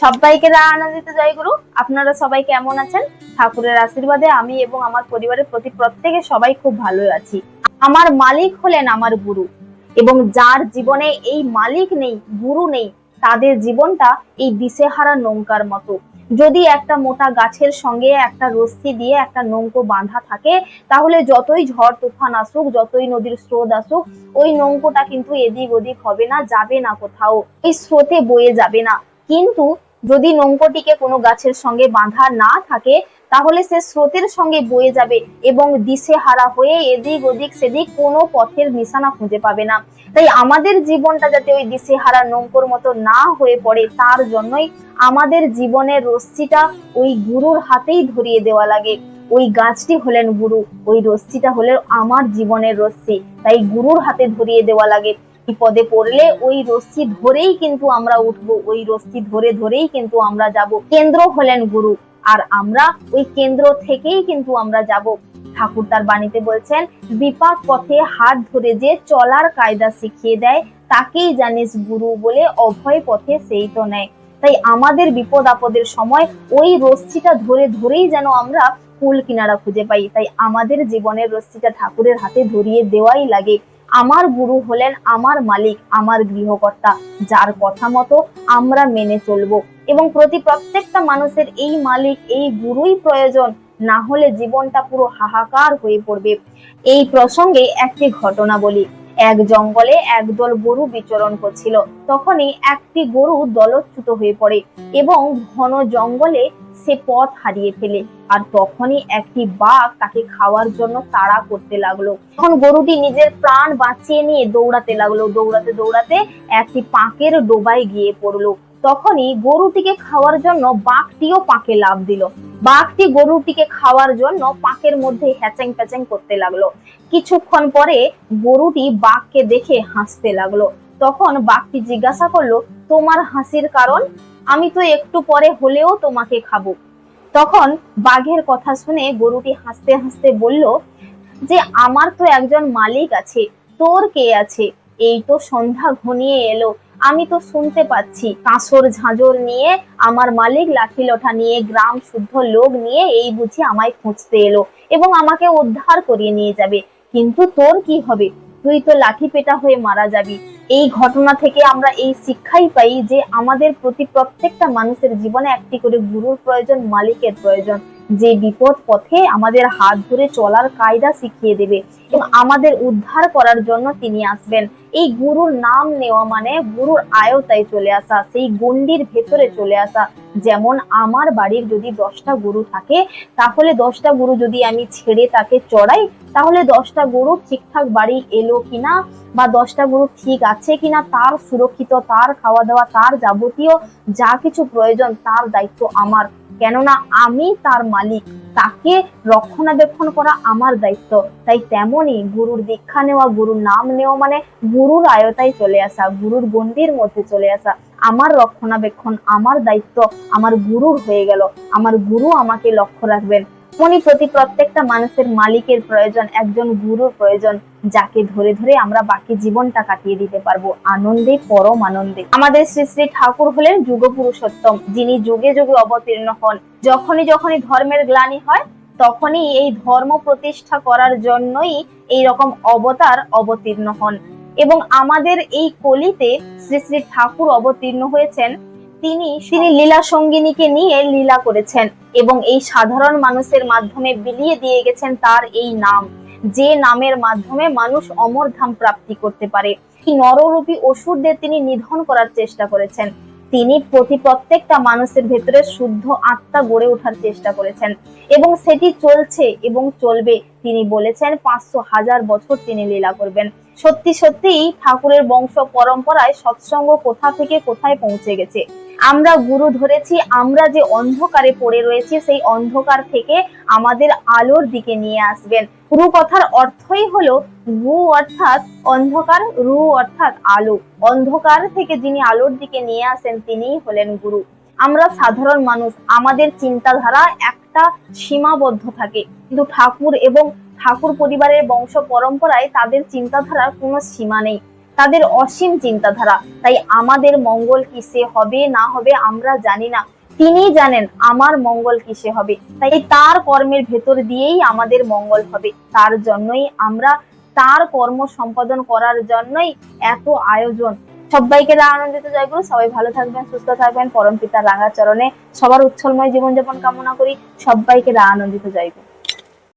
সবাইকে আনন্দিত জয়গুরু আপনারা সবাই কেমন আছেন? ঠাকুরের আশীর্বাদে আমি এবং আমার পরিবারের প্রতি প্রত্যেকে সবাই খুব ভালো আছি। আমার মালিক হলেন আমার গুরু এবং যার জীবনে এই মালিক নেই, গুরু নেই, তাদের জীবনটা এই দিশেহারা নৌকার মতো। যদি একটা মোটা গাছের সঙ্গে একটা রশ্মি দিয়ে একটা নৌকো বাঁধা থাকে, তাহলে যতই ঝড় তুফান আসুক, যতই নদীর স্রোত আসুক, ওই নৌকোটা কিন্তু এদিক ওদিক হবে না, যাবে না কোথাও। এই স্রোতে বয়ে যাবে না। কিন্তু যদি নৌকোটিকে কোনো গাছের সঙ্গে বাঁধা না থাকে, তাহলে সে স্রোতের সঙ্গে বয়ে যাবে এবং দিশে হারা হয়ে এদিক ওদিক সেদিক কোনো পথের নিশানা খুঁজে পাবে না। তাই আমাদের জীবনটা যাতে ওই দিশে হারা নৌকোর মতো না হয়ে পড়ে, তার জন্যই আমাদের জীবনের রশ্মিটা ওই গুরুর হাতেই ধরিয়ে দেওয়া লাগে। ওই গাছটি হলেন গুরু, ওই রশ্মিটা হলেন আমার জীবনের রশ্মি, তাই গুরুর হাতে ধরিয়ে দেওয়া লাগে। বিপদে পড়লে ওই রশ্মি ধরেই কিন্তু আমরা উঠবো, ওই রশ্মি ধরে ধরেই কিন্তু আমরা যাব। কেন্দ্র হলেন গুরু, আর আমরা ওই কেন্দ্র থেকেই কিন্তু আমরা যাব। ঠাকুর তার বাণীতে বলছেন, বিপাক পথে হাত ধরে যে চলার কায়দা শিখিয়ে দেয়, তাকেই জানিস গুরু বলে অভয় পথে সেই তো নেয়। তাই আমাদের বিপদ আপদের সময় ওই রশ্মিটা ধরে ধরেই যেন আমরা কুল কিনারা খুঁজে পাই। তাই আমাদের জীবনের রশ্মিটা ঠাকুরের হাতে ধরিয়ে দেওয়াই লাগে। আমার গুরু হলেন আমার মালিক, আমার গৃহকর্তা, যার কথা মতো আমরা মেনে চলবো। এবং প্রতি প্রত্যেকটা মানুষের এই মালিক, এই গুরুই প্রয়োজন, না হলে জীবনটা পুরো হাহাকার হয়ে পড়বে। এই প্রসঙ্গে একটি ঘটনা বলি। এক জঙ্গলে একদল গরু বিচরণ করছিল। তখনই একটি গরু দলচ্যুত হয়ে পড়ে এবং ঘন জঙ্গলে সে পথ হারিয়ে ফেলে। আর তখনই একটি বাঘ তাকে খাওয়ার জন্য তাড়া করতে লাগল। তখন গরুটি নিজের প্রাণ বাঁচিয়ে নিয়ে দৌড়াতে লাগল। দৌড়াতে দৌড়াতে একটি পাঁকের ডোবায় গিয়ে পড়ল। তখনই গরুটিকে খাওয়ার জন্য বাঘটিও পাকে লাভ দিল। বাঘটি গরুটিকে খাওয়ার জন্য পাকের মধ্যে হ্যাচাং প্যাচাং করতে লাগল। কিছুক্ষণ পরে গরুটি বাঘকে দেখে হাসতে লাগল। তখন বাঘটি জিজ্ঞাসা করল, তোমার হাসির কারণ? আমি তো একটু পরে হলেও তোমাকে খাব। তখন বাঘের কথা শুনে গরুটি হাসতে হাসতে বলল, যে আমার তো একজন মালিক আছে, তোর কে আছে? এই তো সন্ধ্যা ঘনিয়ে এলো, আমি তো শুনতে পাচ্ছি। কাঁসর ঝাঁঝর নিয়ে আমার মালিক লাঠি লঠা নিয়ে, গ্রাম শুদ্ধ লোক নিয়ে এই বুঝি আমায় খুঁজতে এলো এবং আমাকে উদ্ধার করিয়ে নিয়ে যাবে। কিন্তু তোর কি হবে? তুই তো লাঠি পেটা হয়ে মারা যাবি। এই ঘটনা থেকে আমরা এই শিক্ষাই পাই যে আমাদের প্রতি প্রত্যেকটা মানুষের জীবনে একটি করে গুরুর প্রয়োজন, মালিকের প্রয়োজন। যে বিপদ পথে আমাদের হাত ধরে চলার কায়দা শিখিয়ে দেবে এবং আমাদের উদ্ধার করার জন্য তিনি আসবেন। এই গুরুর নাম নেওয়া মানে গুরুর আয়তায় চলে আসা, সেই গণ্ডির ভেতরে চলে আসা। যেমন আমার বাড়ির যদি দশটা গরু থাকে, তাহলে দশটা গরু যদি আমি ছেড়ে তাকে চড়াই, তাহলে দশটা গরু ঠিকঠাক বাড়ি এলো কিনা বা দশটা গরু ঠিক আছে কিনা, তার সুরক্ষিত, তার খাওয়া দাওয়া তার যাবতীয় যা কিছু প্রয়োজন, তার দায়িত্ব আমার। কেননা আমি তার মালিক। তাকে রক্ষণাবেক্ষণ করা আমার দায়িত্ব। তাই তেমনই গুরুর দীক্ষা নেওয়া, গুরুর নাম নেওয়া মানে গুরুর আয়তায় চলে আসা, গুরুর গণ্ডির মধ্যে চলে আসা। আমার রক্ষণাবেক্ষণ, আমার দায়িত্ব, আমার গুরুর হয়ে গেল। আমার গুরু আমাকে লক্ষ্য রাখবেন। তেমনি প্রতি প্রত্যেকটা মানুষের মালিকের প্রয়োজন, একজন গুরুর প্রয়োজন, যাকে ধরে ধরে আমরা বাকি জীবনটা কাটিয়ে দিতে পারব, আনন্দে, পরম আনন্দে। আমাদের শ্রী শ্রী ঠাকুর হলেন যুগ পুরুষোত্তম যিনি যুগে যুগে অবতীর্ণ হন। যখনই যখনই ধর্মের গ্লানি হয়, তখনই এই ধর্ম প্রতিষ্ঠা করার জন্যই এই রকম অবতার অবতীর্ণ হন। এবং আমাদের এই কলিতে শ্রী শ্রী ঠাকুর অবতীর্ণ হয়েছেন তিনি তিনি লীলা সঙ্গিনীকে নিয়ে লীলা করেছেন এবং এই সাধারণ মানুষের মাধ্যমে বিলিয়ে দিয়ে গেছেন তার এই নাম। যে নামের মাধ্যমে মানুষ অমর ধাম প্রাপ্তি করতে পারে। নররূপী অসুরদের তিনি নিধন করার চেষ্টা করেছেন। তিনি প্রতি প্রত্যেকটা মানুষের ভেতরে শুদ্ধ আত্মা গড়ে ওঠার চেষ্টা করেছেন এবং সেটি চলছে এবং চলবে। তিনি বলেছেন, পাঁচশো হাজার বছর তিনি লীলা করবেন। সত্যি সত্যিই ঠাকুরের বংশ পরম্পরায় সৎসঙ্গ কোথা থেকে কোথায় পৌঁছে গেছে? আমরা গুরু ধরেছি, আমরা যে অন্ধকারে পড়ে রয়েছি, সেই অন্ধকার থেকে আমাদের আলোর দিকে নিয়ে আসবেন। গুরু কথার অর্থই হলো গু অর্থাৎ অন্ধকার, রু অর্থাৎ আলো। অন্ধকার থেকে যিনি আলোর দিকে নিয়ে আসেন, তিনিই হলেন গুরু। আমরা সাধারণ মানুষ, আমাদের চিন্তাধারা একটা সীমাবদ্ধ থাকে। কিন্তু ঠাকুর এবং ঠাকুর পরিবারের বংশ পরম্পরায় তাদের চিন্তাধারার কোনো সীমা নেই। তাদের অসীম চিন্তাধারা। তাই আমাদের মঙ্গল কিসে হবে, না হবে, আমরা জানি না। তিনি জানেন আমার মঙ্গল কিসে হবে। তাই তার কর্মের ভেতর দিয়েই আমাদের মঙ্গল হবে। তার জন্যই আমরা তার কর্ম সম্পাদন করার জন্যই এত আয়োজন। সবাইকে আনন্দিত জয়গুরু সবাই ভালো থাকবেন, সুস্থ থাকবেন। পরম পিতার রাঙা চরণে সবার উচ্ছলময় জীবনযাপন কামনা করি। সবাইকে আনন্দিত জয়গুরু